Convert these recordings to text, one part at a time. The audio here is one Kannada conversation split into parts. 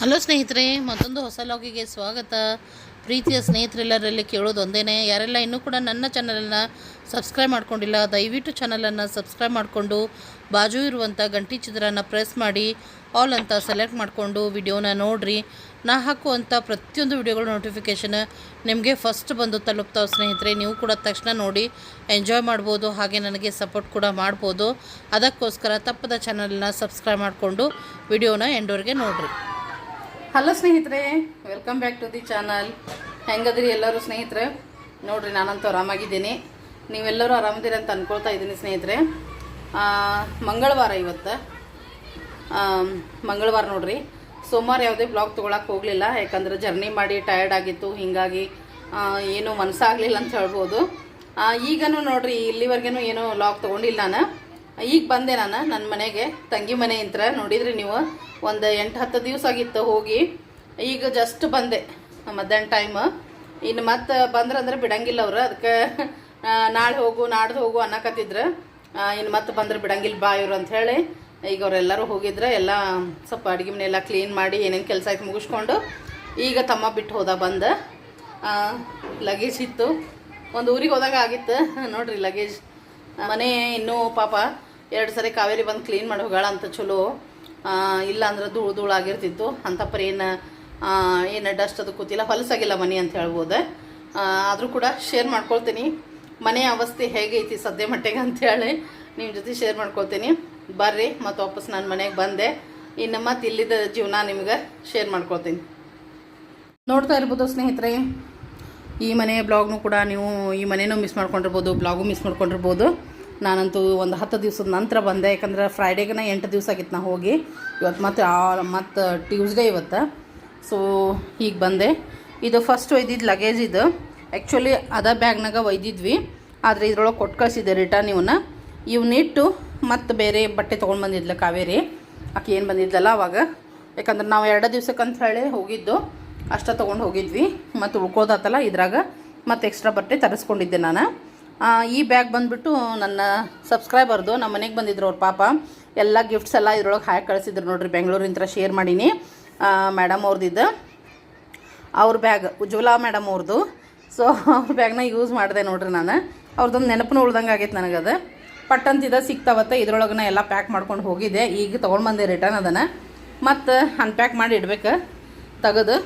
ಹಲೋ ಸ್ನೇಹಿತರೆ, ಮತ್ತೊಂದು ಹೊಸ ಲಾಗಿಗೆ ಸ್ವಾಗತ. ಪ್ರೀತಿಯ ಸ್ನೇಹಿತರೆಲ್ಲರಲ್ಲಿ ಕೇಳೋದು ಒಂದೇ ಯಾರೆಲ್ಲ ಇನ್ನೂ ಕೂಡ ನನ್ನ ಚಾನಲನ್ನು ಸಬ್ಸ್ಕ್ರೈಬ್ ಮಾಡ್ಕೊಂಡಿಲ್ಲ, ದಯವಿಟ್ಟು ಚಾನಲನ್ನು ಸಬ್ಸ್ಕ್ರೈಬ್ ಮಾಡಿಕೊಂಡು ಬಾಜು ಇರುವಂಥ ಗಂಟಿ ಚಿತ್ರನ ಪ್ರೆಸ್ ಮಾಡಿ ಆಲ್ ಅಂತ ಸೆಲೆಕ್ಟ್ ಮಾಡಿಕೊಂಡು ವಿಡಿಯೋನ ನೋಡಿರಿ. ನಾ ಹಾಕುವಂಥ ಪ್ರತಿಯೊಂದು ವಿಡಿಯೋಗಳ ನೋಟಿಫಿಕೇಷನ್ ನಿಮಗೆ ಫಸ್ಟ್ ಬಂದು ತಲುಪ್ತಾವೆ ಸ್ನೇಹಿತರೆ. ನೀವು ಕೂಡ ತಕ್ಷಣ ನೋಡಿ ಎಂಜಾಯ್ ಮಾಡ್ಬೋದು, ಹಾಗೆ ನನಗೆ ಸಪೋರ್ಟ್ ಕೂಡ ಮಾಡ್ಬೋದು. ಅದಕ್ಕೋಸ್ಕರ ತಪ್ಪದ ಚಾನಲನ್ನ ಸಬ್ಸ್ಕ್ರೈಬ್ ಮಾಡಿಕೊಂಡು ವಿಡಿಯೋನ ಎಂಡೋರಿಗೆ ನೋಡಿರಿ. ಹಲೋ ಸ್ನೇಹಿತರೆ welcome back to the channel ಹೆಂಗದ್ರಿ ಎಲ್ಲರೂ ಸ್ನೇಹಿತರೆ? ನೋಡ್ರಿ, ನಾನಂತೂ ಆರಾಮಾಗಿದ್ದೀನಿ. ನೀವೆಲ್ಲರೂ ಆರಾಮದಿರ ಅಂತ ಅನ್ಕೊಳ್ತಾ ಇದ್ದೀನಿ ಸ್ನೇಹಿತರೆ. ಮಂಗಳವಾರ ಇವತ್ತು. ಮಂಗಳವಾರ ನೋಡ್ರಿ. ಸೋಮವಾರ ಯಾವುದೇ ಬ್ಲಾಗ್ ತೊಗೊಳಕ್ಕೆ ಹೋಗಲಿಲ್ಲ. ಯಾಕಂದ್ರೆ ಜರ್ನಿ ಮಾಡಿ ಟಯರ್ಡ್ ಆಗಿತ್ತು. ಹೀಗಾಗಿ ಏನೂ ಮನಸ್ಸಾಗಲಿಲ್ಲ ಅಂತ ಹೇಳ್ಬೋದು. ಈಗನೂ ನೋಡ್ರಿ ಇಲ್ಲಿವರೆಗೂ ಏನೂ ಲಾಗ್ ತೊಗೊಂಡಿಲ್ಲ ನಾನು. ಈಗ ಬಂದೆ ನಾನು ನನ್ನ ಮನೆಗೆ. ತಂಗಿ ಮನೆ ಇಂತ್ರ, ನೋಡಿದ್ರಿ ನೀವು? ಒಂದು ಎಂಟು, ಹತ್ತು ದಿವಸ ಆಗಿತ್ತು ಹೋಗಿ. ಈಗ ಜಸ್ಟ್ ಬಂದೆ, ಮಧ್ಯಾಹ್ನ ಟೈಮ್ ಇನ್ನು ಮತ್ತೆ ಬಂದ್ರಂದ್ರೆ ಬಿಡಂಗಿಲ್ಲ ಅವ್ರು. ಅದಕ್ಕೆ ನಾಳೆ ಹೋಗು, ನಾಡ್ದು ಹೋಗು ಅನ್ನಕತ್ತಿದ್ರು. ಇನ್ನು ಮತ್ತೆ ಬಂದ್ರೆ ಬಿಡಂಗಿಲ್ಲ ಬಾ ಇವ್ರು ಅಂತ ಹೇಳಿ. ಈಗ ಅವರೆಲ್ಲರೂ ಹೋಗಿದ್ರೆ, ಎಲ್ಲ ಸ್ವಲ್ಪ ಅಡುಗೆ ಮನೆ ಎಲ್ಲ ಕ್ಲೀನ್ ಮಾಡಿ ಏನೇನು ಕೆಲಸ ಆಯ್ತು ಮುಗಿಸ್ಕೊಂಡು ಈಗ ತಮ್ಮ ಬಿಟ್ಟು ಹೋದ ಬಂದ. ಲಗೇಜ್ ಇತ್ತು. ಒಂದು ಊರಿಗೆ ಹೋದಾಗ ಆಗಿತ್ತು. ನೋಡ್ರಿ ಲಗೇಜ್ ಮನೆ ಇನ್ನೂ ಪಾಪ ಎರಡು ಸರಿ ಕಾವೇರಿ ಬಂದು ಕ್ಲೀನ್ ಮಾಡಿ ಹೋಗಾಳ ಅಂತ ಚಲೋ ಇಲ್ಲ ಅಂದ್ರೆ ಧೂಳು ಧೂಳು ಆಗಿರ್ತಿತ್ತು. ಅಂತ ಪರಿ ಏನು ಏನು ಡಸ್ಟ್ ಅದು ಕೂತಿಲ್ಲ, ಹೊಲಸಾಗಿಲ್ಲ ಮನೆ ಅಂತ ಹೇಳ್ಬೋದು. ಆದರೂ ಕೂಡ ಶೇರ್ ಮಾಡ್ಕೊಳ್ತೀನಿ. ಮನೆಯ ಅವಸ್ಥೆ ಹೇಗೈತಿ ಸದ್ಯ ಮಟ್ಟಿಗೆ ಅಂತೇಳಿ ನಿಮ್ಮ ಜೊತೆ ಶೇರ್ ಮಾಡ್ಕೊಳ್ತೀನಿ. ಬರ್ರಿ ಮತ್ತು ವಾಪಸ್ ನಾನು ಮನೆಗೆ ಬಂದೆ. ಇನ್ನು ಮತ್ತೆ ಇಲ್ಲಿದ್ದ ಜೀವನ ನಿಮ್ಗೆ ಶೇರ್ ಮಾಡ್ಕೊಳ್ತೀನಿ. ನೋಡ್ತಾ ಇರ್ಬೋದು ಸ್ನೇಹಿತರೆ, ಈ ಮನೆಯ ಬ್ಲಾಗ್ನು ಕೂಡ ನೀವು ಈ ಮನೇನೂ ಮಿಸ್ ಮಾಡ್ಕೊಂಡಿರ್ಬೋದು ಬ್ಲಾಗು ಮಿಸ್ ಮಾಡ್ಕೊಂಡಿರ್ಬೋದು. ನಾನಂತೂ ಒಂದು ಹತ್ತು ದಿವಸದ ನಂತರ ಬಂದೆ, ಯಾಕಂದ್ರೆ ಫ್ರೈಡೇಗನ ಎಂಟು ದಿವಸ ಆಗಿತ್ತು ನಾ ಹೋಗಿ. ಇವತ್ತು ಮತ್ತೆ ಮತ್ತು ಟ್ಯೂಸ್ಡೇ ಇವತ್ತು. ಸೊ ಈಗ ಬಂದೆ. ಇದು ಫಸ್ಟ್ ಒಯ್ದಿದ್ದು ಲಗೇಜ್ ಇದು. ಆ್ಯಕ್ಚುಲಿ ಅದ ಬ್ಯಾಗ್ನಾಗ ಒಯ್ದಿದ್ವಿ. ಆದರೆ ಇದ್ರೊಳಗೆ ಕೊಟ್ಟು ಕಳಿಸಿದ್ದೆ ರಿಟರ್ನ್ ಇವನ್ನ ಇವನ್ನಿಟ್ಟು ಮತ್ತು ಬೇರೆ ಬಟ್ಟೆ ತೊಗೊಂಡು ಬಂದಿದ್ಲ ಕಾವೇರಿ. ಆಕೆ ಏನು ಬಂದಿದ್ದಲ್ಲ ಅವಾಗ. ಯಾಕಂದ್ರೆ ನಾವು ಎರಡು ಅಂತ ಹೇಳಿ ಹೋಗಿದ್ದು. ಅಷ್ಟ ತೊಗೊಂಡು ಹೋಗಿದ್ವಿ. ಮತ್ತು ಉಳ್ಕೋದಾತಲ್ಲ ಇದ್ರಾಗ. ಮತ್ತು ಎಕ್ಸ್ಟ್ರಾ ಬಟ್ಟೆ ತರಿಸ್ಕೊಂಡಿದ್ದೆ ನಾನು. ಈ ಬ್ಯಾಗ್ ಬಂದುಬಿಟ್ಟು ನನ್ನ ಸಬ್ಸ್ಕ್ರೈಬರ್ದು, ನಮ್ಮ ಮನೆಗೆ ಬಂದಿದ್ರು ಅವ್ರ ಪಾಪ. ಎಲ್ಲ ಗಿಫ್ಟ್ಸ್ ಎಲ್ಲ ಇದ್ರೊಳಗೆ ಹಾಕಿ ಕಳಿಸಿದ್ರು ನೋಡ್ರಿ ಬೆಂಗಳೂರಿಂತ್ರ ಶೇರ್ ಮಾಡೀನಿ. ಮೇಡಮ್ ಅವ್ರದ್ದು. ಅವ್ರ ಬ್ಯಾಗ್, ಉಜ್ವಲಾ ಮೇಡಮ್ ಅವ್ರದ್ದು ಸೊ ಅವ್ರ ಬ್ಯಾಗ್ನ ಯೂಸ್ ಮಾಡಿದೆ ನೋಡ್ರಿ ನಾನು. ಅವ್ರದ್ದೊಂದು ನೆನಪು ಉಳ್ದಂಗೆ ಆಗೈತೆ ನನಗದು ಪಟ್ಟಂತಿದ ಸಿಗ್ತಾವತ್ತೆ, ಇದ್ರೊಳಗನ ಎಲ್ಲ ಪ್ಯಾಕ್ ಮಾಡ್ಕೊಂಡು ಹೋಗಿದ್ದೆ. ಈಗ ತೊಗೊಂಡು ಬಂದೆ ರಿಟರ್ನ್ ಅದನ್ನು. ಮತ್ತು ಅನ್ಪ್ಯಾಕ್ ಮಾಡಿ ಇಡ್ಬೇಕು. ತೆಗೆದು.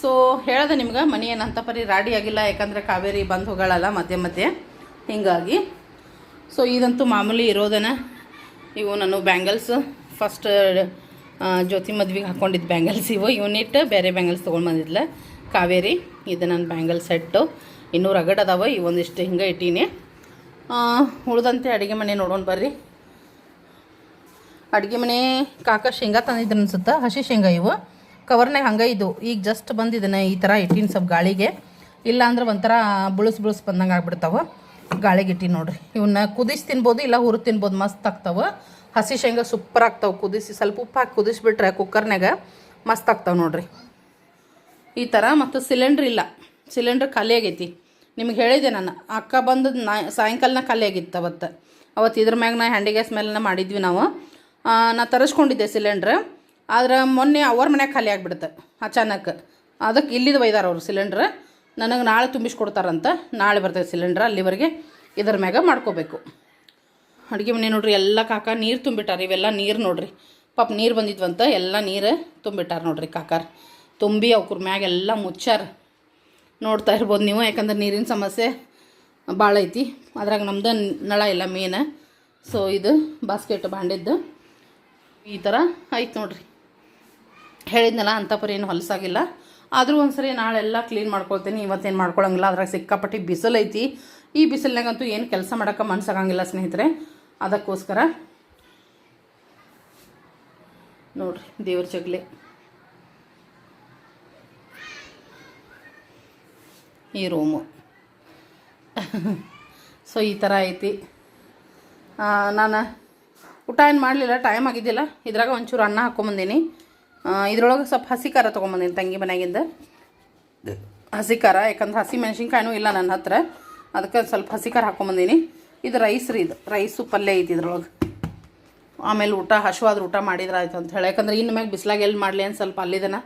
ಸೊ ಹೇಳ್ದೆ ನಿಮ್ಗೆ ಮನೆ ಏನಂತ ಪರಿ ರಾಡಿ ಆಗಿಲ್ಲ, ಯಾಕಂದರೆ ಕಾವೇರಿ ಬಂದು ಹೋಗಳಲ್ಲ ಮಧ್ಯೆ ಮಧ್ಯೆ. ಹೀಗಾಗಿ ಸೊ ಇದಂತೂ ಮಾಮೂಲಿ ಇರೋದನ. ಇವು ನಾನು ಬ್ಯಾಂಗಲ್ಸ್. ಫಸ್ಟ್ ಜ್ಯೋತಿ ಮದ್ವೆಗೆ ಹಾಕ್ಕೊಂಡಿದ್ದು ಬ್ಯಾಂಗಲ್ಸ್ ಇವು. ಯೂನಿಟ್ ಬೇರೆ ಬ್ಯಾಂಗಲ್ಸ್ ತೊಗೊಂಡು ಬಂದಿದ್ಲ. ಕಾವೇರಿ, ಇದು ನನ್ನ ಬ್ಯಾಂಗಲ್ ಸೆಟ್ಟು. ಇನ್ನೂ ರಗಡ್ ಅದಾವೆ ಇವೊಂದಿಷ್ಟು ಹಿಂಗೆ ಇಟ್ಟೀನಿ. ಉಳ್ದಂತೆ ಅಡುಗೆ ಮನೆ ನೋಡೋಣ ಬರ್ರಿ. ಅಡುಗೆ ಮನೆ ಕಾಕ ಶೇಂಗಾ ತಂದಿದ್ರು ಅನ್ಸುತ್ತೆ? ಹಸಿ ಶೇಂಗಾ ಇವು. ಕವರ್ನಾಗ ಹಂಗೆ ಇದು. ಈಗ ಜಸ್ಟ್ ಬಂದಿದ್ದಾನೆ ಈ ಥರ ಇಟ್ಟಿನ ಸ್ವಲ್ಪ ಗಾಳಿಗೆ. ಇಲ್ಲ ಅಂದ್ರೆ ಒಂಥರ ಬುಳುಸ್ ಬುಳುಸ್ ಬಂದಂಗೆ ಆಗ್ಬಿಡ್ತಾವೆ. ಗಾಳಿಗೆ ಇಟ್ಟಿ ನೋಡ್ರಿ. ಇವನ್ನ ಕುದಿಸಿ ತಿನ್ಬೋದು, ಇಲ್ಲ ಹುರಿದು ತಿನ್ಬೋದು, ಮಸ್ತ್ ಆಗ್ತಾವೆ. ಹಸಿ ಶೇಂಗಾ ಸೂಪರ್ ಆಗ್ತಾವೆ. ಕುದಿಸಿ ಸ್ವಲ್ಪ ಉಪ್ಪು ಹಾಕಿ ಕುದಿಸ್ಬಿಟ್ರೆ ಕುಕ್ಕರ್ನಾಗ ಮಸ್ತ್ ಆಗ್ತಾವೆ ನೋಡ್ರಿ. ಈ ಥರ ಮತ್ತು ಸಿಲಿಂಡ್ರ್ ಇಲ್ಲ. ಸಿಲಿಂಡ್ರ್ ಖಾಲಿ ಆಗೈತಿ. ನಿಮ್ಗೆ ಹೇಳಿದೆ ನಾನು. ಅಕ್ಕ ಬಂದು ನಾ ಸಾಯಂಕಾಲನ ಖಾಲಿ ಆಗಿತ್ತು ಅವತ್ತು. ಅವತ್ತು ಇದ್ರ ಮ್ಯಾಗ ನಾ ಹ್ಯಾಂಡಿ ಗ್ಯಾಸ್ ಮೇಲೆ ಮಾಡಿದ್ವಿ ನಾವು. ನಾ ತರಿಸ್ಕೊಂಡಿದ್ದೆ ಸಿಲಿಂಡ್ರ್ ಆದ್ರೆ ಮೊನ್ನೆ ಅವ್ರ ಮನ್ಯಾಗ ಖಾಲಿ ಆಗಿಬಿಡುತ್ತೆ ಅಚಾನಕ್. ಅದಕ್ಕೆ ಇಲ್ಲಿದು ಒಯ್ದಾರ ಅವರು ಸಿಲಿಂಡ್ರ್. ನನಗೆ ನಾಳೆ ತುಂಬಿಸ್ಕೊಡ್ತಾರಂತ ನಾಳೆ ಬರ್ತದೆ ಸಿಲಿಂಡ್ರ್ ಅಲ್ಲಿವರೆಗೆ ಇದ್ರ ಮ್ಯಾಗ ಮಾಡ್ಕೋಬೇಕು. ಅಡುಗೆ ಮನೆ ನೋಡ್ರಿ, ಎಲ್ಲ ಕಾಕ ನೀರು ತುಂಬಿಟ್ಟಾರ, ಇವೆಲ್ಲ ನೀರು ನೋಡ್ರಿ. ಪಾಪ ನೀರು ಬಂದಿದ್ವಂತ ಎಲ್ಲ ನೀರು ತುಂಬಿಟ್ಟಾರ ನೋಡ್ರಿ ಕಾಕಾರ. ತುಂಬಿ ಅವ್ರ ಮ್ಯಾಗ ಎಲ್ಲ ಮುಚ್ಚಾರ. ನೋಡ್ತಾ ಇರ್ಬೋದು ನೀವು, ಯಾಕಂದ್ರೆ ನೀರಿನ ಸಮಸ್ಯೆ ಭಾಳ ಐತಿ. ಅದ್ರಾಗ ನಮ್ದು ನಳ ಇಲ್ಲ ಮೇನ್. ಸೊ ಇದು ಬಾಸ್ಕೆಟ್ ಬಾಂಡಿದ್ದು. ಈ ಥರ ಆಯ್ತು ನೋಡ್ರಿ. ಹೇಳಿದ್ನಲ್ಲ ಅಂಥ ಪರಿ ಏನು ಹೊಲಸಾಗಿಲ್ಲ. ಆದರೂ ಒಂದು ಸರಿ ನಾಳೆಲ್ಲ ಕ್ಲೀನ್ ಮಾಡ್ಕೊಳ್ತೀನಿ. ಇವತ್ತೇನು ಮಾಡ್ಕೊಳ್ಳೋಂಗಿಲ್ಲ ಅದ್ರಾಗ ಸಿಕ್ಕಾಪಟ್ಟಿ ಬಿಸಿಲೈತಿ ಈ ಬಿಸಿಲಿನಾಗಂತೂ ಏನು ಕೆಲಸ ಮಾಡೋಕೆ ಮನ್ಸಾಗಂಗಿಲ್ಲ ಸ್ನೇಹಿತರೆ. ಅದಕ್ಕೋಸ್ಕರ ನೋಡ್ರಿ ದೇವ್ರ ಜಗಲಿ. ಈ ರೂಮು ಸೊ ಈ ಥರ ಐತಿ. ನಾನು ಊಟ ಏನು ಮಾಡಲಿಲ್ಲ? ಟೈಮ್ ಆಗಿದ್ದಿಲ್ಲ. ಇದ್ರಾಗ ಒಂಚೂರು ಅನ್ನ ಹಾಕ್ಕೊಂಬಂದೀನಿ ಇದ್ರೊಳಗೆ ಸ್ವಲ್ಪ ಹಸಿ ಖಾರ ತೊಗೊಂಬಂದಿನಿ ತಂಗಿ ಮನೆಯಾಗಿಂದ. ಹಸಿ ಖಾರ ಯಾಕಂದ್ರೆ ಹಸಿ ಮೆಣಸಿನ್ಕಾಯಿನೂ ಇಲ್ಲ ನನ್ನ ಹತ್ರ. ಅದಕ್ಕೆ ಸ್ವಲ್ಪ ಹಸಿ ಖಾರ ಹಾಕೊಂಬಂದಿನಿ. ಇದು ರೈಸ್ ರೀ ಇದು. ರೈಸು ಪಲ್ಯ ಐತಿ ಇದ್ರೊಳಗೆ. ಆಮೇಲೆ ಊಟ ಹಸುವಾದ ಊಟ ಮಾಡಿದ್ರೆ ಆಯ್ತು ಅಂತ ಹೇಳಿ. ಯಾಕಂದ್ರೆ ಇನ್ನು ಮ್ಯಾಗ ಬಿಸಿಲಾಗ ಎಲ್ಲಿ ಮಾಡಲಿ ಅಂತ ಸ್ವಲ್ಪ ಅಲ್ಲಿದನ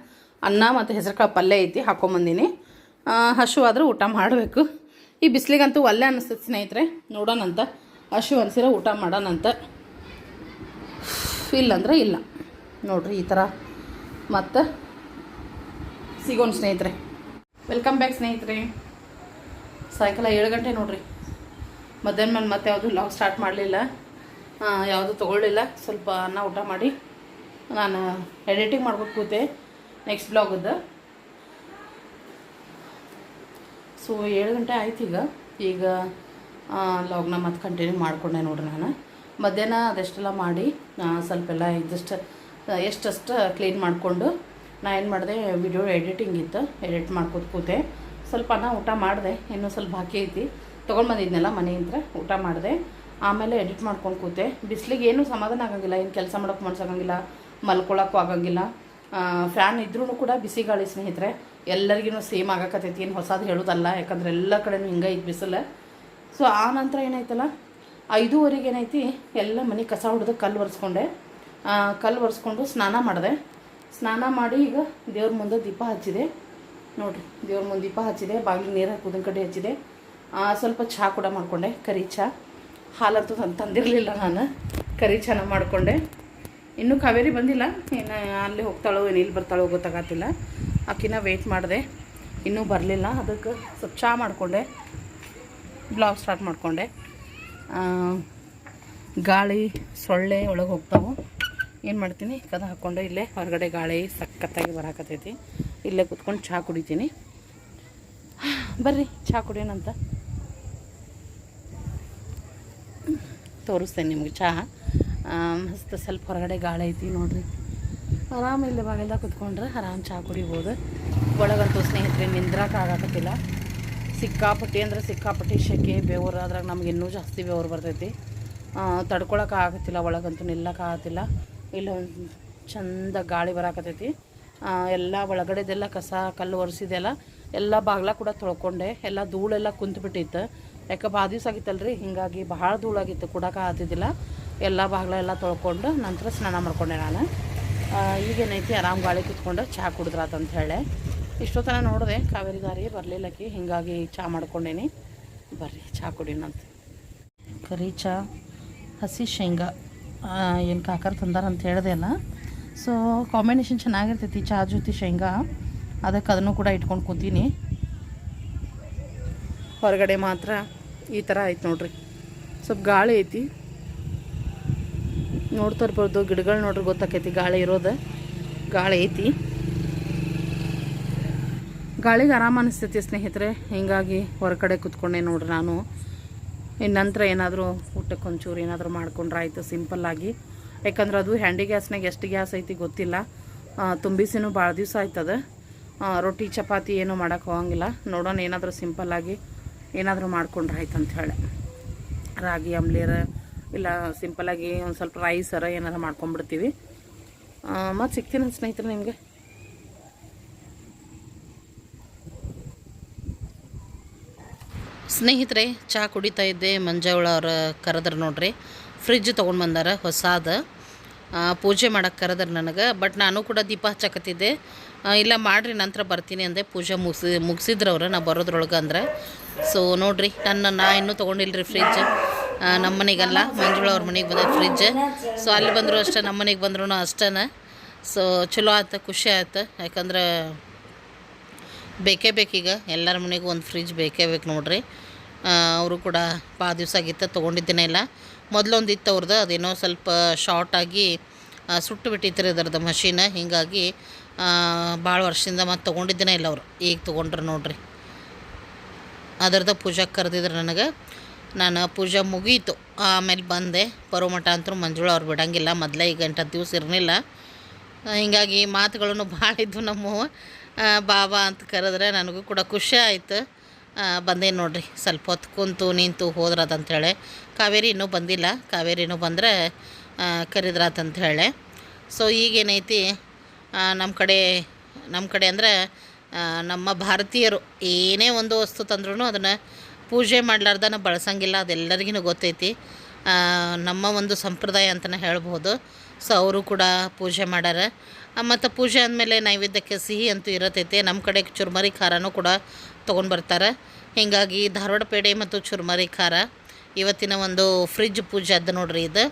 ಅನ್ನ ಮತ್ತು ಹೆಸರುಕಾಳು ಪಲ್ಯ ಐತಿ ಹಾಕೊಂಬಂದೀನಿ. ಹಸುವಾದ್ರೆ ಊಟ ಮಾಡಬೇಕು. ಈ ಬಿಸಿಲಿಗಂತೂ ಒಲ್ಲೆ ಅನ್ನಿಸ್ತದೆ ಸ್ನೇಹಿತರೆ. ನೋಡೋಣಂತ. ಹಸು ಅನ್ಸಿರ ಊಟ ಮಾಡೋಣಂತ. ಇಲ್ಲಂದ್ರೆ ಇಲ್ಲ. ನೋಡಿರಿ ಈ ಥರ ಮತ್ತು ಸಿಗೋಣ ಸ್ನೇಹಿತರೆ. ವೆಲ್ಕಮ್ ಬ್ಯಾಕ್ ಸ್ನೇಹಿತರೆ. ಸಾಯಂಕಾಲ ಏಳು ಗಂಟೆ ನೋಡ್ರಿ. ಮಧ್ಯಾಹ್ನ ಮೇಲೆ ಮತ್ತೆ ಯಾವುದು ಲಾಗ್ ಸ್ಟಾರ್ಟ್ ಮಾಡಲಿಲ್ಲ. ಯಾವುದು ತೊಗೊಳ್ಳಿಲ್ಲ. ಸ್ವಲ್ಪ ಅನ್ನ ಊಟ ಮಾಡಿ ನಾನು ಎಡಿಟಿಂಗ್ ಮಾಡ್ಬೇಕು ಕೂತೆ ನೆಕ್ಸ್ಟ್ ಬ್ಲಾಗದ್ದು ಸೊ ಏಳು ಗಂಟೆ ಆಯ್ತು ಈಗ. ಈಗ ಲಾಗ್ನ ಮತ್ತೆ ಕಂಟಿನ್ಯೂ ಮಾಡಿಕೊಂಡೆ ನೋಡ್ರಿ ನಾನು. ಮಧ್ಯಾಹ್ನ ಅದೆಷ್ಟೆಲ್ಲ ಮಾಡಿ ಸ್ವಲ್ಪ ಎಲ್ಲ ಇದಿಷ್ಟು ಎಷ್ಟಷ್ಟು ಕ್ಲೀನ್ ಮಾಡಿಕೊಂಡು ನಾ ಏನು ಮಾಡಿದೆ ವಿಡಿಯೋ ಎಡಿಟಿಂಗ್ ಇತ್ತು ಎಡಿಟ್ ಮಾಡ್ಕೋತ ಕೂತೆ. ಸ್ವಲ್ಪ ನಾ ಊಟ ಮಾಡಿದೆ, ಇನ್ನೂ ಸ್ವಲ್ಪ ಬಾಕಿ ಐತಿ. ತೊಗೊಂಡು ಬಂದಿದ್ನಲ್ಲ ಮನೆಯಿಂದ ಊಟ ಮಾಡಿದೆ. ಆಮೇಲೆ ಎಡಿಟ್ ಮಾಡ್ಕೊಂಡು ಕೂತೆ. ಬಿಸಿಲಿಗೆ ಏನೂ ಸಮಾಧಾನ ಆಗೋಂಗಿಲ್ಲ, ಏನು ಕೆಲಸ ಮಾಡೋಕೆ ಮನ್ಸಾಗಂಗಿಲ್ಲ, ಮಲ್ಕೊಳಕ್ಕೂ ಆಗೋಂಗಿಲ್ಲ. ಫ್ಯಾನ್ ಇದ್ರೂ ಕೂಡ ಬಿಸಿ ಗಾಳಿ ಸ್ನೇಹಿತರೆ ಎಲ್ಲರಿಗೂ ಸೇಮ್ ಆಗಕತ್ತೈತಿ. ಏನು ಹೊಸದು ಹೇಳೋದಲ್ಲ, ಯಾಕಂದ್ರೆ ಎಲ್ಲ ಕಡೆನೂ ಹಿಂಗೆ ಐತಿ ಬಿಸಿಲು. ಸೊ ಆ ನಂತರ ಏನಾಯ್ತಲ್ಲ, ಐದೂವರೆಗೆ ಏನೈತಿ ಎಲ್ಲ ಮನೆ ಕಸ ಹೊಡೆದು ಕಲ್ಲು ಒರೆಸ್ಕೊಂಡೆ. ಕಲ್ಲು ಒರೆಸ್ಕೊಂಡು ಸ್ನಾನ ಮಾಡಿದೆ. ಸ್ನಾನ ಮಾಡಿ ಈಗ ದೇವ್ರ ಮುಂದೆ ದೀಪ ಹಚ್ಚಿದೆ. ನೋಡಿರಿ, ದೇವ್ರ ಮುಂದೆ ದೀಪ ಹಚ್ಚಿದೆ, ಬಾಗಿಲು ನೀರು ಹಾಕೋದನ್ನ ಕಡೆ ಹಚ್ಚಿದೆ. ಸ್ವಲ್ಪ ಚಹಾ ಕೂಡ ಮಾಡಿಕೊಂಡೆ, ಕರಿ ಚಹಾ ಹಾಲಂತೂ ತಂದು ತಂದಿರಲಿಲ್ಲ ನಾನು, ಕರಿ ಚಹಾನ ಮಾಡಿಕೊಂಡೆ. ಇನ್ನೂ ಕಾವೇರಿ ಬಂದಿಲ್ಲ ಏನು ಅಲ್ಲಿ ಹೋಗ್ತಾಳೋ ಏನು ಇಲ್ಲಿ ಬರ್ತಾಳೋ ಗೊತ್ತಾಗತ್ತಿಲ್ಲ. ಆಕಿನ ವೆಯ್ಟ್ ಮಾಡಿದೆ, ಇನ್ನೂ ಬರಲಿಲ್ಲ, ಅದಕ್ಕೆ ಸ್ವಲ್ಪ ಚಹಾ ಮಾಡಿಕೊಂಡೆ ಬ್ಲಾಗ್ ಸ್ಟಾರ್ಟ್ ಮಾಡಿಕೊಂಡೆ. ಗಾಳಿ, ಸೊಳ್ಳೆ ಒಳಗೆ ಹೋಗ್ತಾವೆ. ಏನು ಮಾಡ್ತೀನಿ, ಕದ ಹಾಕ್ಕೊಂಡು ಇಲ್ಲೇ ಹೊರಗಡೆ ಗಾಳಿ ಸಖತ್ತಾಗಿ ಬರಾಕತ್ತೈತಿ. ಇಲ್ಲೇ ಕುತ್ಕೊಂಡು ಚಹಾ ಕುಡಿತೀನಿ. ಬರ್ರಿ ಚಹಾ ಕುಡಿಯೋಣಂತ. ತೋರಿಸ್ತೇನೆ ನಿಮಗೆ ಚಹಾ ಮಸ್ತ್ ಸ್ವಲ್ಪ ಹೊರಗಡೆ ಗಾಳಿ ಐತಿ ನೋಡಿರಿ. ಆರಾಮ ಇಲ್ಲಿ ಬಾಗಿಲ್ದಾಗ ಕುತ್ಕೊಂಡ್ರೆ ಆರಾಮ್ ಚಹಾ ಕುಡಿಬೋದು. ಒಳಗಂತೂ ಸ್ನೇಹಿತರೆ ನಿಂದ್ರಾಕ ಆಗಾಕತ್ತಿಲ್ಲ. ಸಿಕ್ಕಾಪಟ್ಟಿ ಅಂದ್ರೆ ಸಿಕ್ಕಾಪಟ್ಟಿ ಶೆಕೆ, ಬೆವರು, ಅದ್ರಾಗ ನಮ್ಗೆ ಇನ್ನೂ ಜಾಸ್ತಿ ಬೇವರು ಬರ್ತೈತಿ. ತಡ್ಕೊಳಕ್ಕೆ ಆಗತ್ತಿಲ್ಲ ಒಳಗಂತೂ ನಿಲ್ಲಕ್ಕೆ ಆಗತ್ತಿಲ್ಲ. ಇಲ್ಲ ಒಂದು ಚಂದ ಗಾಳಿ ಬರಾಕತೈತಿ ಎಲ್ಲ ಒಳಗಡೆದೆಲ್ಲ ಕಸ, ಕಲ್ಲು ಒರೆಸಿದೆಲ್ಲ ಎಲ್ಲ ಬಾಗ್ಲ ಕೂಡ ತೊಳ್ಕೊಂಡೆ. ಎಲ್ಲ ಧೂಳೆಲ್ಲ ಕುಂತ್ಬಿಟ್ಟಿತ್ತು. ಯಾಕೆ ಬಾ ದಿವಸ ಆಗಿತ್ತಲ್ರಿ? ಹೀಗಾಗಿ ಭಾಳ ಧೂಳಾಗಿತ್ತು. ಕೊಡಕ್ಕೆ ಆಗ್ತಿದ್ದಿಲ್ಲ. ಎಲ್ಲ ಬಾಗ್ಲ ಎಲ್ಲ ತೊಳ್ಕೊಂಡು ನಂತರ ಸ್ನಾನ ಮಾಡ್ಕೊಂಡೆ ನಾನು. ಈಗೇನೈತಿ, ಆರಾಮ್ ಗಾಳಿ ಕುತ್ಕೊಂಡು ಚಹಾ ಕುಡಿದ್ರಾತಂತ ಹೇಳಿ ಇಷ್ಟೊತ್ತನ ನೋಡಿದೆ, ಕಾವೇರಿ ದಾರಿ ಬರಲಿಲ್ಲಕಿ ಹೀಗಾಗಿ ಚಹಾ ಮಾಡ್ಕೊಂಡೇನಿ. ಬರ್ರಿ ಚಹಾ ಕುಡಿನಂತ ಕರಿ ಚಹಾ ಹಸಿ ಶೇಂಗಾ. ಏನು ಕಾಕರ್ ತಂದಾರ ಅಂತ ಹೇಳಿದೆ ಅಲ್ಲ. ಸೊ ಕಾಂಬಿನೇಷನ್ ಚೆನ್ನಾಗಿರ್ತೈತಿ ಚಹಾ ಜೊತೆ ಶೇಂಗಾ. ಅದಕ್ಕೆ ಅದನ್ನು ಕೂಡ ಇಟ್ಕೊಂಡು ಕೂತೀನಿ. ಹೊರಗಡೆ ಮಾತ್ರ ಈ ಥರ ಆಯ್ತು ನೋಡ್ರಿ. ಸ್ವಲ್ಪ ಗಾಳಿ ಐತಿ. ನೋಡ್ತಾ ಗಿಡಗಳು ನೋಡ್ರಿ ಗೊತ್ತಾಕೈತಿ, ಗಾಳಿ ಇರೋದು. ಗಾಳಿ ಐತಿ. ಗಾಳಿಗೆ ಆರಾಮ ಅನಿಸ್ತೈತಿ ಸ್ನೇಹಿತರೆ. ಹೀಗಾಗಿ ಹೊರಗಡೆ ಕೂತ್ಕೊಂಡೆ ನೋಡ್ರಿ ನಾನು. ಇನ್ನು ನಂತರ ಏನಾದರೂ ಊಟಕ್ಕೆ ಒಂಚೂರು ಏನಾದರೂ ಮಾಡ್ಕೊಂಡ್ರೆ ಆಯಿತು ಸಿಂಪಲ್ಲಾಗಿ ಯಾಕಂದ್ರೆ ಅದು ಹ್ಯಾಂಡಿ ಗ್ಯಾಸ್ನಾಗ ಎಷ್ಟು ಗ್ಯಾಸ್ ಐತಿ ಗೊತ್ತಿಲ್ಲ. ತುಂಬಿಸಿನೂ ಭಾಳ ದಿವಸ ಆಯ್ತದ. ರೊಟ್ಟಿ, ಚಪಾತಿ ಏನೂ ಮಾಡೋಕ್ಕೆ ಹೋಗಂಗಿಲ್ಲ. ನೋಡೋಣ ಏನಾದರೂ ಸಿಂಪಲ್ಲಾಗಿ ಏನಾದರೂ ಮಾಡ್ಕೊಂಡ್ರೆ ಆಯ್ತು ಅಂತ ಹೇಳಿ. ರಾಗಿ ಅಂಬ್ಲಿಯರ ಇಲ್ಲ ಸಿಂಪಲ್ಲಾಗಿ ಒಂದು ಸ್ವಲ್ಪ ರೈಸರ ಏನಾರು ಮಾಡ್ಕೊಂಡ್ಬಿಡ್ತೀವಿ. ಮತ್ತು ಸಿಗ್ತೀನಿ ಸ್ನೇಹಿತರೆ ನಿಮಗೆ. ಸ್ನೇಹಿತರೆ ಚಹಾ ಕುಡಿತಾ ಇದ್ದೆ ಮಂಜಾವಳ ಅವ್ರ ಕರೆದ್ರು ನೋಡ್ರಿ. ಫ್ರಿಜ್ ತೊಗೊಂಡು ಬಂದಾರ ಹೊಸಾದ. ಪೂಜೆ ಮಾಡಕ್ಕೆ ಕರೆದ್ರು ನನಗೆ, ಬಟ್ ನಾನು ಕೂಡ ದೀಪ ಹಚ್ಚಕತ್ತಿದ್ದೆ. ಇಲ್ಲ ಮಾಡಿರಿ, ನಂತರ ಬರ್ತೀನಿ ಅಂದೆ. ಪೂಜೆ ಮುಗಿಸಿ, ಮುಗಿಸಿದ್ರು ಅವ್ರು ನಾ ಬರೋದ್ರೊಳಗೆ ಅಂದ್ರೆ. ಸೊ ನೋಡ್ರಿ, ನನ್ನ, ನಾ ಇನ್ನೂ ತೊಗೊಂಡಿಲ್ರಿ ಫ್ರಿಜ್ ನಮ್ಮ ಮನೆಗಲ್ಲ ಮಂಜುಳ ಅವ್ರ ಮನೆಗೆ ಬಂದ ಫ್ರಿಜ್ ಸೊ ಅಲ್ಲಿ ಬಂದರೂ ಅಷ್ಟೇ ನಮ್ಮ ಮನೆಗೆ ಬಂದ್ರೂ ಅಷ್ಟೇ ಸೊ ಚಲೋ ಆಯ್ತು ಖುಷಿ ಆಯ್ತು ಯಾಕಂದ್ರೆ, ಬೇಕೇ ಬೇಕೀಗ. ಎಲ್ಲರ ಮನೆಗೂ ಒಂದು ಫ್ರಿಜ್ ಬೇಕೇ ಬೇಕು ನೋಡ್ರಿ. ಅವರು ಕೂಡ ಭಾಳ ದಿವಸ ಆಗಿತ್ತು, ತೊಗೊಂಡಿದ್ದೇನೆ ಇಲ್ಲ. ಮೊದಲೊಂದು ಇತ್ತು ಅವ್ರದ್ದು ಅದೇನೋ ಸ್ವಲ್ಪ ಶಾರ್ಟಾಗಿ ಸುಟ್ಟು ಬಿಟ್ಟಿತ್ತು ಇದರದ್ದು ಮಷೀನ್ ಹೀಗಾಗಿ ಭಾಳ ವರ್ಷದಿಂದ ಮತ್ತು ತೊಗೊಂಡಿದ್ದೇನೆ ಇಲ್ಲ ಅವರು. ಈಗ ತೊಗೊಂಡ್ರು ನೋಡ್ರಿ. ಅದರದ ಪೂಜಾ ಕರೆದಿದ್ರು ನನಗೆ. ನಾನು ಪೂಜೆ ಮುಗೀತು. ಆಮೇಲೆ ಬಂದೆ. ಬರೋ ಮಠ ಅಂತೂ ಮಂಜುಳ ಅವ್ರು ಬಿಡಂಗಿಲ್ಲ. ಮೊದಲೇ ಈಗ ಗಂಟೆ ದಿವಸ ಇರಲಿಲ್ಲ. ಹೀಗಾಗಿ ಮಾತುಗಳನ್ನು ಭಾಳ ಇದ್ವು ನಮ್ಮ ಬಾಬಾ ಅಂತ ಕರೆದ್ರೆ ನನಗೂ ಕೂಡ ಖುಷಿ ಆಯಿತು. ಬಂದೇನು ನೋಡ್ರಿ. ಸ್ವಲ್ಪ ಹೊತ್ತು ಕುಂತು ನಿಂತು ಹೋದ್ರದಂಥೇಳಿ ಕಾವೇರಿ ಇನ್ನೂ ಬಂದಿಲ್ಲ. ಕಾವೇರಿ ಇನ್ನೂ ಬಂದರೆ ಕರೆದ್ರಾತಂತ ಹೇಳಿ ಸೊ ಈಗೇನೈತಿ ನಮ್ಮ ಕಡೆ ನಮ್ಮ ಕಡೆ ಅಂದರೆ ನಮ್ಮ ಭಾರತೀಯರು ಏನೇ ಒಂದು ವಸ್ತು ತಂದ್ರೂ ಅದನ್ನು ಪೂಜೆ ಮಾಡಲಾರ್ದನ ಬಳಸಂಗಿಲ್ಲ. ಅದೆಲ್ಲರಿಗೂ ಗೊತ್ತೈತಿ. ನಮ್ಮ ಒಂದು ಸಂಪ್ರದಾಯ ಅಂತಲೇ ಹೇಳ್ಬೋದು ಸೊ ಅವರು ಕೂಡ ಪೂಜೆ ಮಾಡ್ಯಾರ ಮತ್ತು ಪೂಜೆ ಆದಮೇಲೆ ನೈವೇದ್ಯಕ್ಕೆ ಸಿಹಿ ಅಂತೂ ಇರತೈತೆ. ನಮ್ಮ ಕಡೆ ಚುರ್ಮರಿ ಖಾರನೂ ಕೂಡ ತೊಗೊಂಡು ಬರ್ತಾರೆ. ಹೀಗಾಗಿ ಧಾರವಾಡ ಪೇಡೆ ಮತ್ತು ಚುರ್ಮರಿ ಖಾರ ಇವತ್ತಿನ ಒಂದು ಫ್ರಿಜ್ ಪೂಜೆ ಅದು ನೋಡ್ರಿ ಇದು.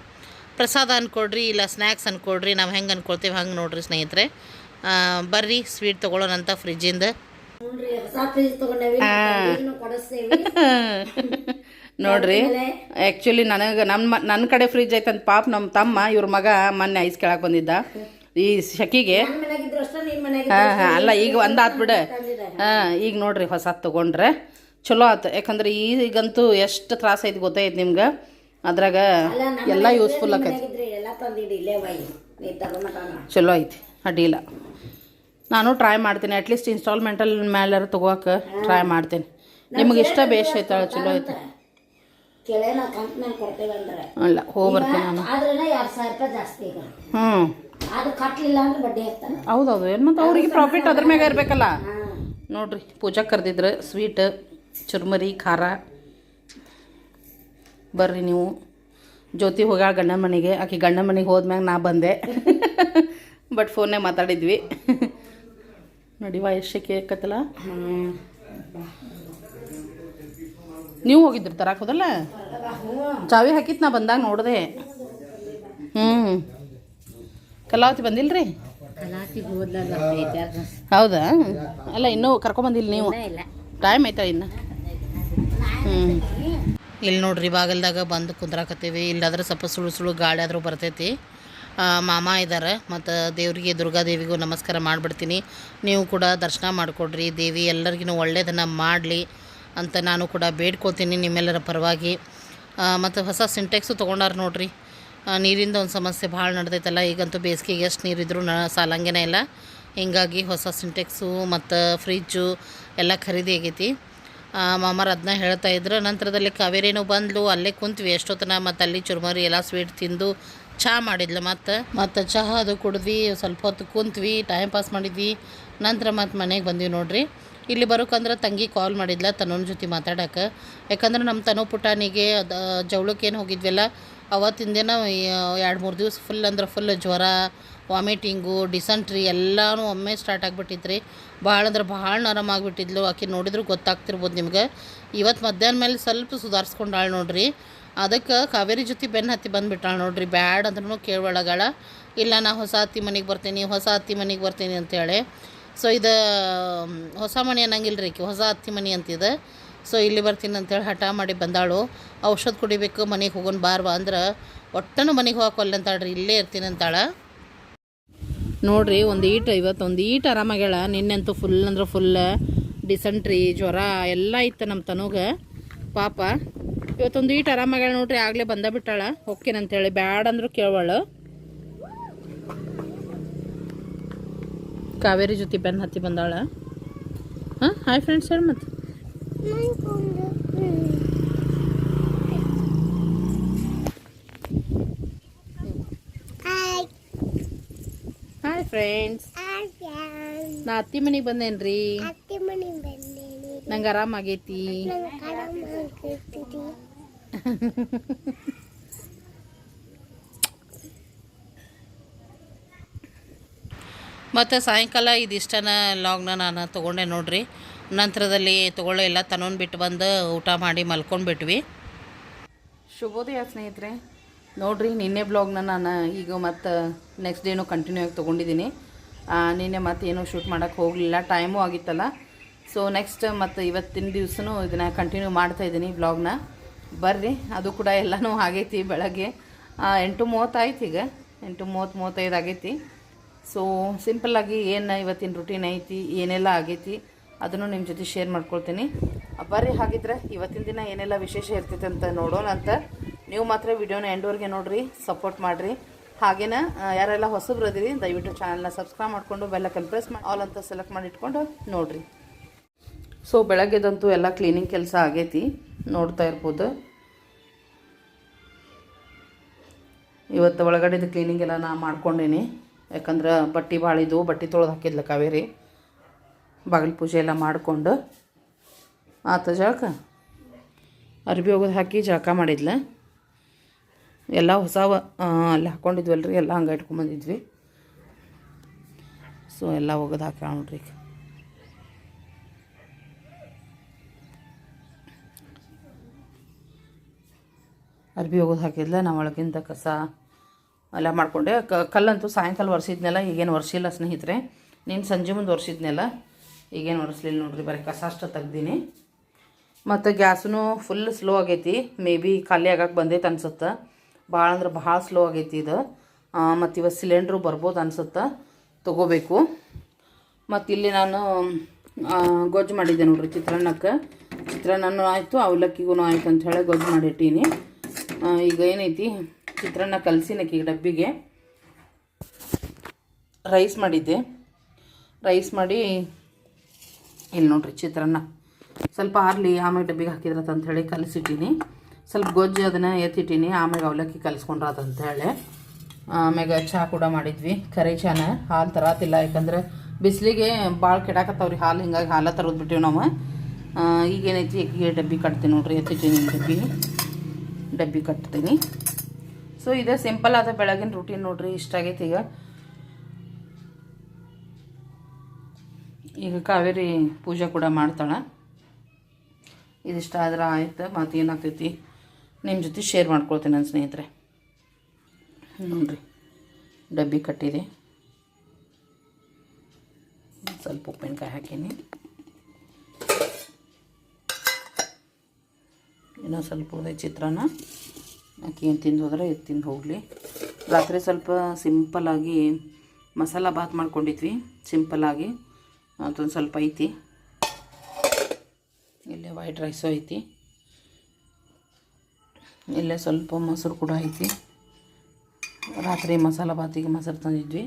ಪ್ರಸಾದ ಅಂದ್ಕೊಡ್ರಿ ಇಲ್ಲ ಸ್ನ್ಯಾಕ್ಸ್ ಅಂದ್ಕೊಡ್ರಿ ನಾವು ಹೆಂಗೆ ಅಂದ್ಕೊಳ್ತೀವಿ ಹಂಗೆ ನೋಡ್ರಿ ಸ್ನೇಹಿತರೆ. ಬರ್ರಿ ಸ್ವೀಟ್ ತೊಗೊಳ್ಳೋಣಂತ ಫ್ರಿಜ್ಜಿಂದ. ನೋಡ್ರಿ. ಆ್ಯಕ್ಚುಲಿ ನನಗೆ ನಮ್ಮ ನನ್ನ ಕಡೆ ಫ್ರಿಜ್ ಐತಂತ ಪಾಪ ನಮ್ಮ ತಮ್ಮ ಇವ್ರ ಮಗ ಮೊನ್ನೆ ಐಸ್ ಕೇಳಕ್ಕೆ ಬಂದಿದ್ದ. ಈ ಶಕಿಗೆ. ಹಾಂ ಹಾಂ ಅಲ್ಲ ಈಗ ಒಂದು ಬಿಡು. ಹಾಂ ಈಗ ನೋಡ್ರಿ ಹೊಸ ತೊಗೊಂಡ್ರೆ. ಚಲೋ ಆತು. ಯಾಕಂದ್ರೆ ಈಗಂತೂ ಎಷ್ಟು ತ್ರಾಸ ಐತಿ ಗೊತ್ತೈತಿ ನಿಮ್ಗೆ. ಅದ್ರಾಗ ಎಲ್ಲ ಯೂಸ್ಫುಲ್ ಆಕೈತಿ. ಚಲೋ ಐತಿ. ಅಡ್ಡಿಲ್ಲ ನಾನು ಟ್ರೈ ಮಾಡ್ತೀನಿ. ಅಟ್ಲೀಸ್ಟ್ ಇನ್ಸ್ಟಾಲ್ಮೆಂಟಲ್ ಮೇಲೆ ತೊಗೋಕೆ ಟ್ರೈ ಮಾಡ್ತೀನಿ. ನಿಮಗೆ ಇಷ್ಟ ಬೇಷ್ ಐತಳ ಚಲೋ ಐತಿ. ಕೆಳೆ ನಾವು ಕಂತ್ ಮೇಲೆ ಕೊಡ್ತೇವೆ ಅಂದ್ರೆ. ಅಲ್ಲ ಹೋಗಿ ಬರ್ತೀನಿ ನಾನು. ಆದ್ರೇನೆ ಎರಡ್ ಸಾವಿರ ರೂಪಾಯಿ ಜಾಸ್ತಿ ಈಗ. ಹ್ಞೂ ಅದು ಕಟ್ಲಿಲ್ಲ ಅಂದ್ರೆ ಬಡ್ಡಿ ಹಾಕ್ತಾನೆ. ಹೌದೌದು ಏನು ಮತ್ತು ಅವ್ರಿಗೆ ಪ್ರಾಫಿಟ್ ಅದ್ರ ಮ್ಯಾಗ ಇರಬೇಕಲ್ಲ. ನೋಡ್ರಿ ಪೂಜಾ ಕರೆದಿದ್ರೆ ಸ್ವೀಟ್ ಚುರ್ಮರಿ ಖಾರ. ಬರ್ರಿ ನೀವು. ಜ್ಯೋತಿ ಹೋಗ್ಯಾಳ ಗಂಡನ ಮನೆಗೆ. ಆಕೆ ಗಂಡನ ಮನೆಗೆ ಹೋದ್ಮ್ಯಾಗ ನಾ ಬಂದೆ. ಬಟ್ ಫೋನ್ಯಾಗ ಮಾತಾಡಿದ್ವಿ. ನೋಡಿ ಎಷ್ಟು ಕೇಕತ್ತಲ್ಲ ನೀವು ಹೋಗಿದ್ರಿ ತರಾಕ್ ಹೋದಲ್ಲ ಚಾವಿ ಹಾಕಿತ್ ನಾ ಬಂದಾಗ ನೋಡಿದೆ. ಹ್ಞೂ ಕಲಾವತಿ ಕಲಾತಿ ಹೋದ್ಲಲ್ಲ ಹೌದಾ? ಅಲ್ಲ, ಇನ್ನೂ ಕರ್ಕೊಂಬಂದಿಲ್ಲ ನೀವು? ಟೈಮ್ ಐತ ಇನ್ನು? ಹ್ಞೂ ಇಲ್ಲಿ ನೋಡ್ರಿ, ಬಾಗಿಲ್ದಾಗ ಬಂದು ಕುಂದ್ರಾಕತ್ತೀವಿ. ಇಲ್ಲಾದ್ರೆ ಸ್ವಲ್ಪ ಸುಳ್ಳು ಸುಳ್ಳು ಗಾಳಿ ಆದರೂ ಬರ್ತೈತಿ. ಮಾಮ ಇದ್ದಾರೆ ಮತ್ತು ದೇವರಿಗೆ ದುರ್ಗಾದೇವಿಗೂ ನಮಸ್ಕಾರ ಮಾಡಿಬಿಡ್ತೀನಿ. ನೀವು ಕೂಡ ದರ್ಶನ ಮಾಡಿಕೊಡ್ರಿ. ದೇವಿ ಎಲ್ಲರಿಗೂ ಒಳ್ಳೇದನ್ನು ಮಾಡಲಿ. ಅಂತ ನಾನು ಕೂಡ ಬೇಡ್ಕೊತೀನಿ ನಿಮ್ಮೆಲ್ಲರ ಪರವಾಗಿ. ಮತ್ತು ಹೊಸ ಸಿಂಟೆಕ್ಸು ತೊಗೊಂಡಾರ ನೋಡ್ರಿ. ನೀರಿಂದ ಒಂದು ಸಮಸ್ಯೆ ಭಾಳ ನಡೆದೈತಲ್ಲ, ಈಗಂತೂ ಬೇಸಿಗೆಗೆ ಎಷ್ಟು ನೀರಿದ್ರೂ ನ, ಸಾಲಂಗೇನೆ ಇಲ್ಲ. ಹಿಂಗಾಗಿ ಹೊಸ ಸಿಂಟೆಕ್ಸು ಮತ್ತು ಫ್ರಿಜ್ಜು ಎಲ್ಲ ಖರೀದಿ ಆಗೈತಿ. ಮಾಮರು ಅದನ್ನ ಹೇಳ್ತಾ ಇದ್ರು, ನಂತರದಲ್ಲಿ ಕಾವೇರಿನೂ ಬಂದ್ಲು, ಅಲ್ಲೇ ಕುಂತ್ವಿ ಎಷ್ಟೊತ್ತನ, ಮತ್ತು ಅಲ್ಲಿ ಚುರುಮರಿ ಎಲ್ಲ ಸ್ವೀಟ್ ತಿಂದು ಚಹಾ ಮಾಡಿದ್ಲು ಮತ್ತು. ಮತ್ತು ಚಹಾ ಅದು ಕುಡಿದ್ವಿ, ಸ್ವಲ್ಪ ಹೊತ್ತು ಕುಂತ್ವಿ ಟೈಮ್ ಪಾಸ್ ಮಾಡಿದ್ವಿ, ನಂತರ ಮತ್ತು ಮನೆಗೆ ಬಂದ್ವಿ ನೋಡ್ರಿ. ಇಲ್ಲಿ ಬರೋಕಂದ್ರೆ ತಂಗಿ ಕಾಲ್ ಮಾಡಿದ್ಲ ತನ್ನೋನ ಜೊತೆ ಮಾತಾಡೋಕೆ. ಯಾಕಂದ್ರೆ ನಮ್ಮ ತನು ಪುಟಾಣಿಗೆ ಅದು ಜವಳಕ್ಕೇನು ಹೋಗಿದ್ವಲ್ಲ, ಅವತ್ತಿನ ದಿನ ಎರಡು ಮೂರು ದಿವಸ ಫುಲ್ ಅಂದ್ರೆ ಫುಲ್ ಜ್ವರ ವಾಮಿಟಿಂಗು ಡಿಸೆಂಟ್ರಿ ಎಲ್ಲನೂ ಒಮ್ಮೆ ಸ್ಟಾರ್ಟ್ ಆಗಿಬಿಟ್ಟಿದ್ರಿ ಭಾಳ ಅಂದ್ರೆ ಭಾಳ ನರಮಾಗಿಬಿಟ್ಟಿದ್ಲು ಆಕೆ ನೋಡಿದ್ರು ಗೊತ್ತಾಗ್ತಿರ್ಬೋದು ನಿಮ್ಗೆ. ಇವತ್ತು ಮಧ್ಯಾಹ್ನ ಮೇಲೆ ಸ್ವಲ್ಪ ಸುಧಾರಿಸ್ಕೊಂಡಾಳು ನೋಡ್ರಿ. ಅದಕ್ಕೆ ಕಾವೇರಿ ಜೊತೆ ಬೆನ್ನು ಹತ್ತಿ ಬಂದುಬಿಟ್ಟಾಳು ನೋಡ್ರಿ. ಬ್ಯಾಡ್ ಅಂದ್ರೂ ಕೇಳೊಳಗಾಳ ಇಲ್ಲ ನಾ ಹೊಸ ಹತ್ತಿ ಮನೆಗೆ ಬರ್ತೀನಿ, ಹೊಸ ಹತ್ತಿ ಮನೆಗೆ ಬರ್ತೀನಿ ಅಂತೇಳಿ. ಸೊ ಇದು ಹೊಸ ಮನೆ ಅನ್ನಂಗಿಲ್ಲ ರೀ ಹೊಸ ಅತ್ತಿ ಮನೆ ಅಂತಿದೆ. ಸೊ ಇಲ್ಲಿ ಬರ್ತೀನಿ ಅಂತೇಳಿ ಹಠ ಮಾಡಿ ಬಂದಾಳು. ಔಷಧ ಕುಡಿಬೇಕು, ಮನೆಗೆ ಹೋಗೋಣ ಬಾರ್ವಾ ಅಂದ್ರೆ ಒಟ್ಟನು ಮನೆಗೆ ಹೋಗಕ್ಕೆ ಅಂತಾಳ್ರಿ, ಇಲ್ಲೇ ಇರ್ತೀನಿ ಅಂತಾಳೆ. ನೋಡ್ರಿ, ಒಂದು ಈಟ್ ಇವತ್ತು ಒಂದು ಈಟ್ ಆರಾಮಾಗ್ಯಾಳ. ನಿನ್ನೆಂತೂ ಫುಲ್ ಅಂದ್ರೆ ಫುಲ್ ಡಿಸೆಂಟ್ರಿ ಜ್ವರ ಎಲ್ಲ ಇತ್ತು ನಮ್ಮ ತನುಗೆ. ಪಾಪ, ಇವತ್ತೊಂದು ಈಟ್ ಆರಾಮಾಗ್ಯಾಳ ನೋಡ್ರಿ, ಆಗಲೇ ಬಂದ ಬಿಟ್ಟಾಳ. ಹೋಗ್ತೇನೆ ಅಂತೇಳಿ ಬ್ಯಾಡ ಅಂದ್ರು ಕೇಳವಳು. ಕಾವೇರಿ ಜೊತೆ ಬೆನ್ ಹತ್ತಿ ಬಂದಾಳ. ಹಾಂ ಹಾಯ್ ಫ್ರೆಂಡ್ಸ್ ಹೇಳಿ ಮತ್ತೆ. ಹಾಯ್ ಫ್ರೆಂಡ್ಸ್ ನಾ ಅತ್ತಿ ಮನೆಗೆ ಬಂದೇನ್ರಿ? ನಂಗೆ ಆರಾಮಾಗೈತಿ. ಮತ್ತು ಸಾಯಂಕಾಲ ಇದಿಷ್ಟನ ಲಾಗ್ನ ನಾನು ತೊಗೊಂಡೆ ನೋಡ್ರಿ. ನಂತರದಲ್ಲಿ ತೊಗೊಳ್ಳೋ ಎಲ್ಲ ತನೊಂದು ಬಿಟ್ಟು ಬಂದು ಊಟ ಮಾಡಿ ಮಲ್ಕೊಂಡ್ಬಿಟ್ವಿ. ಶುಭೋದಯ ಸ್ನೇಹಿತರೆ, ನೋಡ್ರಿ ನಿನ್ನೆ ಬ್ಲಾಗ್ನ ನಾನು ಈಗ ಮತ್ತು ನೆಕ್ಸ್ಟ್ ಡೇನು ಕಂಟಿನ್ಯೂ ಆಗಿ ತೊಗೊಂಡಿದ್ದೀನಿ. ನಿನ್ನೆ ಮತ್ತೆ ಏನೂ ಶೂಟ್ ಮಾಡೋಕ್ಕೆ ಹೋಗಲಿಲ್ಲ ಟೈಮು ಆಗಿತ್ತಲ್ಲ. ಸೊ ನೆಕ್ಸ್ಟ್ ಮತ್ತು ಇವತ್ತಿನ ದಿವಸನೂ ಇದನ್ನು ಕಂಟಿನ್ಯೂ ಮಾಡ್ತಾ ಇದ್ದೀನಿ ಬ್ಲಾಗ್ನ. ಬರ್ರಿ, ಅದು ಕೂಡ ಎಲ್ಲನೂ ಆಗೈತಿ ಬೆಳಗ್ಗೆ. ಎಂಟು ಮೂವತ್ತಾಯ್ತು ಈಗ. ಎಂಟು ಮೂವತ್ತು ಮೂವತ್ತೈದು ಆಗೈತಿ. ಸೊ ಸಿಂಪಲ್ಲಾಗಿ ಏನು ಇವತ್ತಿನ ರುಟೀನ್ ಐತಿ, ಏನೆಲ್ಲ ಆಗೈತಿ, ಅದನ್ನು ನಿಮ್ಮ ಜೊತೆ ಶೇರ್ ಮಾಡ್ಕೊಳ್ತೀನಿ. ಬರ್ರಿ, ಹಾಗಿದ್ರೆ ಇವತ್ತಿನ ದಿನ ಏನೆಲ್ಲ ವಿಶೇಷ ಇರ್ತೈತೆ ಅಂತ ನೋಡೋಣ ಅಂತ. ನೀವು ಮಾತ್ರ ವಿಡಿಯೋನ ಎಂಡ್ವರೆಗೆ ನೋಡ್ರಿ ಸಪೋರ್ಟ್ ಮಾಡಿರಿ. ಹಾಗೇನ ಯಾರೆಲ್ಲ ಹೊಸಬ್ರು ಅದಿರಿ ದಯವಿಟ್ಟು ಚಾನಲ್ನ ಸಬ್ಸ್ಕ್ರೈಬ್ ಮಾಡಿಕೊಂಡು ಬೆಲ್ಲ ಪ್ರೆಸ್ ಮಾಡಿ ಆಲ್ ಅಂತ ಸೆಲೆಕ್ಟ್ ಮಾಡಿ ಇಟ್ಕೊಂಡು ನೋಡ್ರಿ. ಸೊ ಬೆಳಗ್ಗೆದಂತೂ ಎಲ್ಲ ಕ್ಲೀನಿಂಗ್ ಕೆಲಸ ಆಗೈತಿ, ನೋಡ್ತಾ ಇರ್ಬೋದು. ಇವತ್ತು ಒಳಗಡೆದು ಕ್ಲೀನಿಂಗ್ ಎಲ್ಲ ನಾ ಮಾಡ್ಕೊಂಡೀನಿ. ಯಾಕಂದ್ರೆ ಬಟ್ಟೆ ಭಾಳ ಇದು ಬಟ್ಟೆ ತೊಳೆದು ಹಾಕಿದ್ಲ ಕಾವೇರಿ. ಬಾಗಿಲು ಪೂಜೆ ಎಲ್ಲ ಮಾಡಿಕೊಂಡು ಆತ ಜಳಕ ಅರ್ಬಿ ಹೋಗೋದು ಹಾಕಿ ಜಳಕ ಮಾಡಿದ್ಲ. ಎಲ್ಲ ಹೊಸವ ಅಲ್ಲಿ ಹಾಕ್ಕೊಂಡಿದ್ವಲ್ಲ ರೀ ಎಲ್ಲ ಹಂಗೆ ಇಟ್ಕೊಂಬಂದಿದ್ವಿ ಸೊ ಎಲ್ಲ ಒಗದು ಹಾಕಿ ನೋಡ್ರಿ ಈಗ. ಅರ್ಬಿ ಒಗದು ಹಾಕಿದ್ಲ, ನಾವು ಒಳಗಿಂದ ಕಸ ಎಲ್ಲ ಮಾಡಿಕೊಂಡೆ. ಕಲ್ಲಂತೂ ಸಾಯಂಕಾಲ ಒರೆಸಿದ್ನೆಲ್ಲ, ಈಗೇನು ಒರೆಸಿಲ್ಲ ಸ್ನೇಹಿತರೆ. ನೀನು ಸಂಜೆ ಮುಂದೆ ಒರೆಸಿದ್ನೆಲ್ಲ, ಈಗೇನು ಒರೆಸ್ಲಿಲ್ಲ ನೋಡಿರಿ, ಬರೀ ಕಸ ಅಷ್ಟು ತೆಗ್ದೀನಿ. ಮತ್ತು ಗ್ಯಾಸೂ ಫುಲ್ ಸ್ಲೋ ಆಗೈತಿ. ಮೇ ಬಿ ಖಾಲಿ ಆಗಕ್ಕೆ ಬಂದೈತೆ ಅನ್ಸುತ್ತೆ. ಭಾಳ ಅಂದ್ರೆ ಭಾಳ ಸ್ಲೋ ಆಗೈತಿ ಇದು. ಮತ್ತು ಇವತ್ತು ಸಿಲಿಂಡ್ರು ಬರ್ಬೋದು ಅನ್ಸುತ್ತೆ. ತೊಗೋಬೇಕು. ಮತ್ತು ಇಲ್ಲಿ ನಾನು ಗೊಜ್ಜು ಮಾಡಿದ್ದೆ ನೋಡ್ರಿ ಚಿತ್ರಾನ್ನಕ್ಕೆ. ಚಿತ್ರಾನ್ನನೂ ಆಯಿತು ಅವಲಕ್ಕಿಗೂ ಆಯ್ತು ಅಂತ ಹೇಳಿ ಗೊಜ್ಜು ಮಾಡಿಟ್ಟೀನಿ. ಈಗ ಏನೈತಿ? ಚಿತ್ರಾನ್ನ ಕಲಸಿ ನಕ್ಕಿ ಡಬ್ಬಿಗೆ ರೈಸ್ ಮಾಡಿದ್ದೆ. ರೈಸ್ ಮಾಡಿ, ಇಲ್ಲಿ ನೋಡ್ರಿ ಚಿತ್ರಾನ್ನ. ಸ್ವಲ್ಪ ಆರ್ಲಿ ಆಮೇಲೆ ಡಬ್ಬಿಗೆ ಹಾಕಿದ್ರತ ಅಂತ ಹೇಳಿ ಕಲಸಿಟ್ಟೀನಿ. ಸ್ವಲ್ಪ ಗೊಜ್ಜು ಅದನ್ನು ಎತ್ತಿಟ್ಟೀನಿ, ಆಮೇಲೆ ಅವಲಕ್ಕಿ ಕಲಿಸ್ಕೊಂಡ್ರಾತ ಅಂತ ಹೇಳಿ ಆಮ್ಯಾಗ ಚಹಾ ಕೂಡ ಮಾಡಿದ್ವಿ. ಕರಿ ಚಾನ, ಹಾಲು ತರಾತಿಲ್ಲ, ಯಾಕಂದ್ರೆ ಬಿಸಿಲಿಗೆ ಭಾಳ ಕೆಡಾಕತ್ತಾವ್ರಿ ಹಾಲು, ಹಿಂಗಾಗಿ ಹಾಲ ತರೋದು ಬಿಟ್ಟಿವಿ ನಾವು. ಈಗೇನೈತಿ ಈಗ ಡಬ್ಬಿ ಕಟ್ತೀನಿ ನೋಡ್ರಿ, ಎತ್ತಿಟ್ಟೀನಿ ಡಬ್ಬಿ. ಡಬ್ಬಿ ಕಟ್ತೀನಿ. ಸೊ ಇದೇ ಸಿಂಪಲ್ ಆದ ಬೆಳಗಿನ ರೂಟೀನ್ ನೋಡ್ರಿ, ಇಷ್ಟ ಆಗೈತಿ ಈಗ. ಈಗ ಕಾವೇರಿ ಪೂಜೆ ಕೂಡ ಮಾಡ್ತಾಳೆ. ಇದಿಷ್ಟ ಆದ್ರೆ ಆಯ್ತು ಮತ್ತು ಏನಾಗ್ತೈತಿ ನಿಮ್ಮ ಜೊತೆ ಶೇರ್ ಮಾಡ್ಕೊಳ್ತೀನಿ ನನ್ನ ಸ್ನೇಹಿತರೆ. ನೋಡ್ರಿ, ಡಬ್ಬಿ ಕಟ್ಟಿದೆ. ಸ್ವಲ್ಪ ಉಪ್ಪಿನಕಾಯಿ ಹಾಕೀನಿ. ಇನ್ನೊಂದು ಸ್ವಲ್ಪ ಉಳಿದ ಚಿತ್ರಾನ್ನ. ಆಕೆ ಏನು ತಿಂದು ಹೋದ್ರೆ ಇದು ತಿಂದು ಹೋಗಲಿ. ರಾತ್ರಿ ಸ್ವಲ್ಪ ಸಿಂಪಲ್ಲಾಗಿ ಮಸಾಲ ಬಾತ್ ಮಾಡ್ಕೊಂಡಿದ್ವಿ ಸಿಂಪಲ್ಲಾಗಿ ಅದೊಂದು ಸ್ವಲ್ಪ ಐತಿ. ಇಲ್ಲೇ ವೈಟ್ ರೈಸು ಐತಿ. ಇಲ್ಲೇ ಸ್ವಲ್ಪ ಮೊಸರು ಕೂಡ ಐತಿ. ರಾತ್ರಿ ಮಸಾಲ ಬಾತಿಗೆ ಮೊಸರು ತಂದಿದ್ವಿ.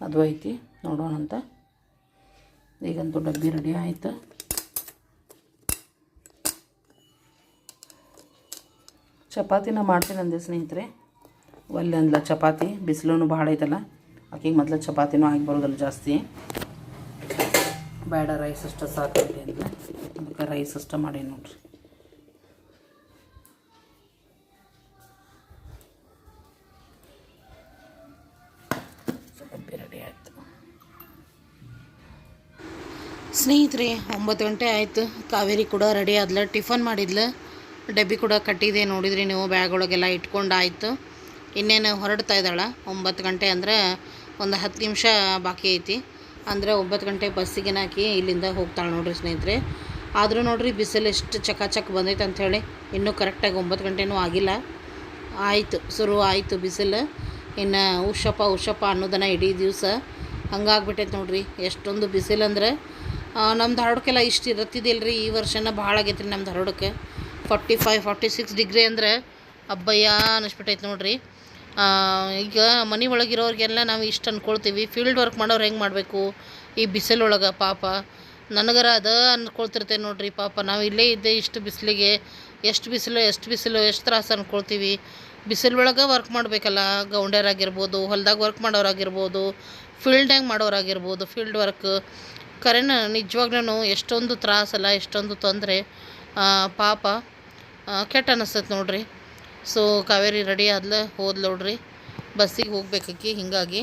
ಅದು ಐತಿ ನೋಡೋಣ ಅಂತ ಈಗಂತೂ ಡಬ್ಬಿ ರೆಡಿ ಆಯಿತು. ಚಪಾತಿನ ಮಾಡ್ತೀನಿ ಅಂದೆ ಸ್ನೇಹಿತರೆ. ಒಲ್ಲೆ ಅಂದ್ಲ ಚಪಾತಿ ಬಿಸಿಲೂ ಭಾಳ ಐತಲ್ಲ, ಆಕೆಗೆ ಮೊದಲು ಚಪಾತಿನೂ ಆಗಿ ಬರೋದಲ್ಲ ಜಾಸ್ತಿ. ಬೇಡ ರೈಸ್ ಅಷ್ಟು ಸಾಕು ಅಂತ ಅದಕ್ಕೆ ರೈಸ್ ಅಷ್ಟು ಮಾಡಿ ನೋಡ್ರಿ. ರೆಡಿ ಆಯಿತು. ಸ್ನೇಹಿತರೆ, ಒಂಬತ್ತು ಗಂಟೆ ಆಯಿತು. ಕಾವೇರಿ ಕೂಡ ರೆಡಿ ಆದ್ಲ. ಟಿಫನ್ ಮಾಡಿದ್ಲು. ಡಬ್ಬಿ ಕೂಡ ಕಟ್ಟಿದೆ, ನೋಡಿದ್ರಿ ನೀವು ಬ್ಯಾಗ್ ಒಳಗೆಲ್ಲ ಇಟ್ಕೊಂಡು ಆಯಿತು ಇನ್ನೇನು ಹೊರಡ್ತಾ ಇದ್ದಾಳೆ? ಒಂಬತ್ತು ಗಂಟೆ ಅಂದರೆ ಒಂದು ಹತ್ತು ನಿಮಿಷ ಬಾಕಿ ಐತಿ. ಅಂದರೆ ಒಂಬತ್ತು ಗಂಟೆ ಬಸ್ಸಿಗೆ ಹಾಕಿ ಇಲ್ಲಿಂದ ಹೋಗ್ತಾಳೆ ನೋಡ್ರಿ ಸ್ನೇಹಿತರೆ. ಆದರೂ ನೋಡ್ರಿ ಬಿಸಿಲು ಎಷ್ಟು ಚಕಾಚಕ್ ಬಂದೈತೆ ಅಂಥೇಳಿ ಇನ್ನೂ ಕರೆಕ್ಟಾಗಿ ಒಂಬತ್ತು ಗಂಟೆನೂ ಆಗಿಲ್ಲ. ಆಯಿತು, ಶುರು ಆಯಿತು ಬಿಸಿಲು. ಇನ್ನು ಉಷಪ್ಪ ಉಷಪ್ಪ ಅನ್ನೋದನ್ನ ಇಡೀ ದಿವಸ. ಹಂಗಾಗ್ಬಿಟ್ಟೈತೆ ನೋಡ್ರಿ, ಎಷ್ಟೊಂದು ಬಿಸಿಲು ಅಂದ್ರೆ. ನಮ್ಮ ಧಾರವಾಡಕ್ಕೆಲ್ಲ ಇಷ್ಟು ಇರತ್ತಿದ್ದಿಲ್ಲ ರೀ ಈ ವರ್ಷನ ಭಾಳ ಆಗೈತೆ ರೀ ನಮ್ಮ ಧಾರವಾಡಕ್ಕೆ forty five forty six degree ಅಂದರೆ ಅಬ್ಬಯ್ಯ ಅನ್ನಿಸ್ಬಿಟ್ಟೈತೆ ನೋಡ್ರಿ. ಈಗ ಮನೆ ಒಳಗಿರೋರಿಗೆಲ್ಲ ನಾವು ಇಷ್ಟು ಅಂದ್ಕೊಳ್ತೀವಿ ಫೀಲ್ಡ್ ವರ್ಕ್ ಮಾಡೋರು ಹೆಂಗೆ ಮಾಡಬೇಕು? ಈ ಬಿಸಿಲೊಳಗೆ ಪಾಪ. ನನಗರ ಅದ ಅಂದ್ಕೊಳ್ತಿರ್ತೇನೆ ನೋಡ್ರಿ ಪಾಪ. ನಾವು ಇಲ್ಲೇ ಇದ್ದೆ ಇಷ್ಟು ಬಿಸಿಲಿಗೆ, ಎಷ್ಟು ಬಿಸಿಲು ಎಷ್ಟು ಬಿಸಿಲು, ಎಷ್ಟು ತ್ರಾಸ ಅಂದ್ಕೊಳ್ತೀವಿ ಬಿಸಿಲೊಳಗೆ ವರ್ಕ್ ಮಾಡಬೇಕಲ್ಲ ಗೌಂಡ್ಯರಾಗಿರ್ಬೋದು ಹೊಲ್ದಾಗ ವರ್ಕ್ ಮಾಡೋರಾಗಿರ್ಬೋದು ಫೀಲ್ಡ್ನಾಗ ಮಾಡೋರಾಗಿರ್ಬೋದು ಫೀಲ್ಡ್ ವರ್ಕ್ ಕರೆನ ನಿಜವಾಗ್ಲೂ ಎಷ್ಟೊಂದು ತ್ರಾಸಲ್ಲ ಎಷ್ಟೊಂದು ತೊಂದರೆ. ಪಾಪ. ಕೆಟ್ಟ ಅನ್ನಿಸ್ತೈತೆ ನೋಡ್ರಿ. ಸೊ ಕಾವೇರಿ ರೆಡಿ ಆದ್ಲ ಹೋದ್ಲು ನೋಡ್ರಿ ಬಸ್ಸಿಗೆ ಹೋಗ್ಬೇಕಾಕಿ ಹೀಗಾಗಿ.